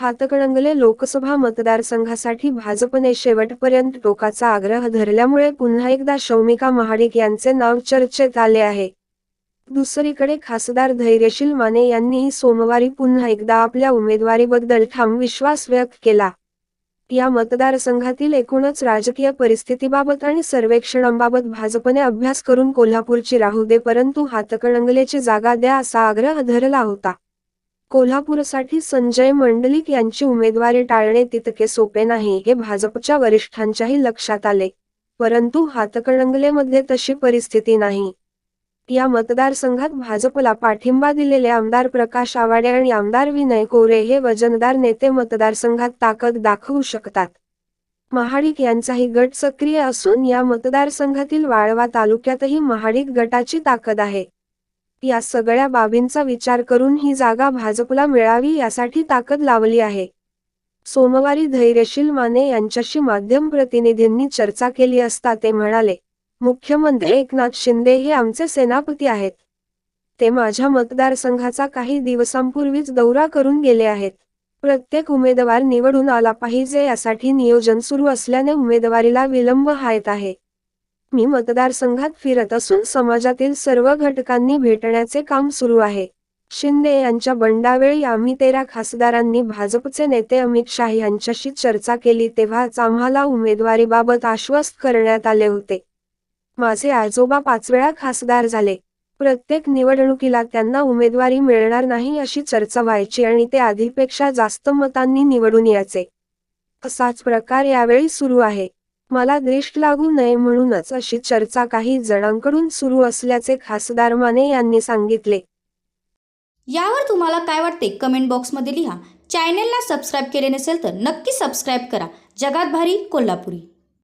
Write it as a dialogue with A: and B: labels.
A: हातकणंगले लोकसभा मतदारसंघासाठी भाजपने शेवटपर्यंत टोकाचा आग्रह धरल्यामुळे पुन्हा एकदा शौमिका महाडिक यांचे नाव चर्चेत आले आहे. दुसरीकडे खासदार धैर्यशील माने यांनीही सोमवारी पुन्हा एकदा आपल्या उमेदवारीबद्दल ठाम विश्वास व्यक्त केला. या मतदारसंघातील एकूणच राजकीय परिस्थितीबाबत आणि सर्वेक्षणांबाबत भाजपने अभ्यास करून कोल्हापूरची राहू दे परंतु हातकणंगलेची जागा द्या असा आग्रह धरला होता. कोल्हापूरसाठी संजय मंडलिक यांची उमेदवारी टाळणे तितके सोपे नाही हे भाजपच्या वरिष्ठांच्याही लक्षात आले. परंतु हातकणंगलेमध्ये तशी परिस्थिती नाही. या मतदारसंघात भाजपला पाठिंबा दिलेले आमदार प्रकाश आवाडे आणि आमदार विनय कोरे हे वजनदार नेते मतदारसंघात ताकद दाखवू शकतात. महाडिक यांचाही गट सक्रिय असून या मतदारसंघातील वाळवा तालुक्यातही महाडिक गटाची ताकद आहे. या सगळ्या बाबींचा विचार करून ही जागा भाजपला मिळावी यासाठी ताकद लावली आहे. सोमवारी धैर्यशील माने यांच्याशी माध्यम प्रतिनिधींनी चर्चा केली असता ते म्हणाले मुख्यमंत्री एकनाथ शिंदे हे आमचे सेनापती आहेत. ते माझ्या मतदारसंघाचा काही दिवसांपूर्वीच दौरा करून गेले आहेत. प्रत्येक उमेदवार निवडून आला पाहिजे यासाठी नियोजन सुरू असल्याने उमेदवारीला विलंब हायत आहे. मी मतदारसंघात फिरत असून समाजातील सर्व घटकांनी भेटण्याचे काम सुरू आहे. शिंदे यांच्या बंडावेळी आम्ही तेरा खासदारांनी भाजपचे नेते अमित शाह यांच्याशी चर्चा केली तेव्हाच आम्हाला उमेदवारीबाबत आश्वस्त करण्यात आले होते. माझे आजोबा पाच वेळा खासदार झाले. प्रत्येक निवडणुकीला त्यांना उमेदवारी मिळणार नाही अशी चर्चा व्हायची आणि ते आधीपेक्षा जास्त मतांनी निवडून यायचे. असाच प्रकार यावेळी सुरू आहे. मला द्वेष लागू नये म्हणूनच अशी चर्चा काही जणांकडून सुरू असल्याचे खासदार माने यांनी सांगितले.
B: यावर तुम्हाला काय वाटते? कमेंट बॉक्समध्ये लिहा. चॅनेलला सबस्क्राईब केले नसेल तर नक्की सबस्क्राईब करा. जगात भारी कोल्हापुरी.